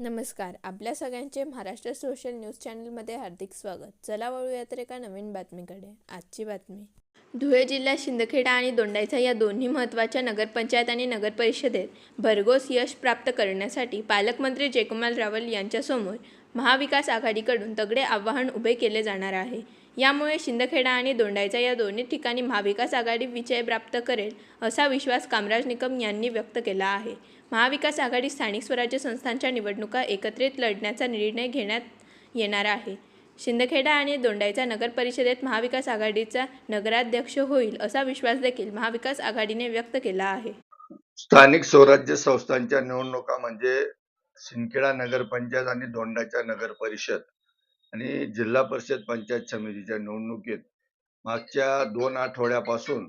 नमस्कार. आपल्या सगळ्यांचे महाराष्ट्र सोशल न्यूज चॅनलमध्ये हार्दिक स्वागत. चला वळूया तर एका नवीन बातमीकडे. आजची बातमी. धुळे जिल्ह्यात शिंदखेडा आणि दोंडायचा या दोन्ही महत्त्वाच्या नगरपंचायत आणि नगरपरिषदेत भरघोस यश प्राप्त करण्यासाठी पालकमंत्री जयकुमार रावल यांच्यासमोर महाविकास आघाडीकडून तगडे आव्हान उभे केले जाणार आहे. यामुळे शिंदखेडा आणि दोंडाईचा या दोन्ही ठिकाणी महाविकास आघाडी विजय प्राप्त करेल असा विश्वास कामराज निकम यांनी व्यक्त केला आहे. महाविकास आघाडी स्थानिक स्वराज्य संस्थांच्या निवडणुका एकत्रित लढण्याचा निर्णय घेण्यात येणार आहे. शिंदखेडा आणि दोंडाईचा नगर परिषदेत महाविकास आघाडीचा नगराध्यक्ष होईल असा विश्वास देखील महाविकास आघाडीने व्यक्त केला आहे. स्थानिक स्वराज्य संस्थांच्या निवडणुका म्हणजे सिंदखेडा नगरपंचायत आणि दोंडाच्या नगर परिषद. आणि जिल्हा परिषद पंचायत समितीच्या निवडणुकीत मागच्या दोन आठवड्यापासून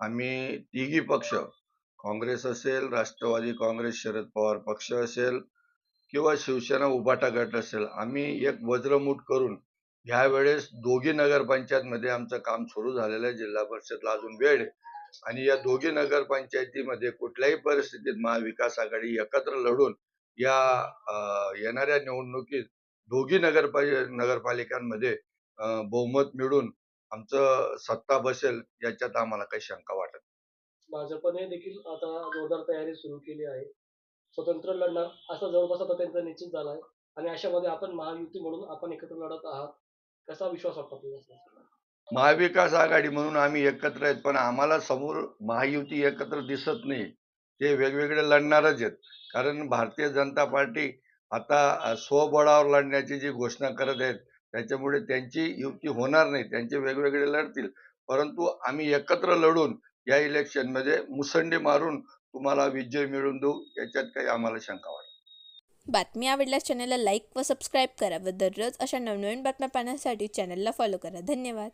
आम्ही तिघी पक्ष काँग्रेस असेल राष्ट्रवादी काँग्रेस शरद पवार पक्ष असेल किंवा शिवसेना उभाटा गट असेल आम्ही एक वज्रमूठ करून ह्या वेळेस दोघी नगरपंचायतमध्ये आमचं काम सुरू झालेलं आहे. जिल्हा परिषदला अजून वेळ आहे. आणि या दोघी नगरपंचायतीमध्ये कुठल्याही परिस्थितीत महाविकास आघाडी एकत्र लढून या येणाऱ्या निवडणुकीत दोघी नगर नगरपालिकांमध्ये बहुमत मिळून आमचं सत्ता बसेल याच्यात आम्हाला काही शंका वाटत नाही. भाजपने देखील आता जोरदार तयारी सुरू केली आहे. स्वतंत्र लढणार असं जवळपास आता त्यांचा निश्चित झाला आहे. आणि अशामध्ये आपण महायुती म्हणून आपण एकत्र लढत आहात कसा विश्वास वाटतो आपल्याला महाविकास आघाडी म्हणून आम्ही एकत्र आहेत पण आम्हाला समोर महायुती एकत्र दिसत नाही. ते वेगवेगळे लढणारच आहेत. कारण भारतीय जनता पार्टी आता स्वबळावर लढण्याची जी घोषणा करत आहेत त्याच्यामुळे त्यांची युती होणार नाही. त्यांचे वेगवेगळे लढतील. परंतु आम्ही एकत्र लढून या इलेक्शनमध्ये मुसंडी मारून तुम्हाला विजय मिळवून देऊ याच्यात काही आम्हाला शंका वाटत बातमी आवडल्यास चॅनलला लाईक व सबस्क्राईब करा व दररोज अशा नवनवीन बातम्या पाहण्यासाठी चॅनलला फॉलो करा. धन्यवाद.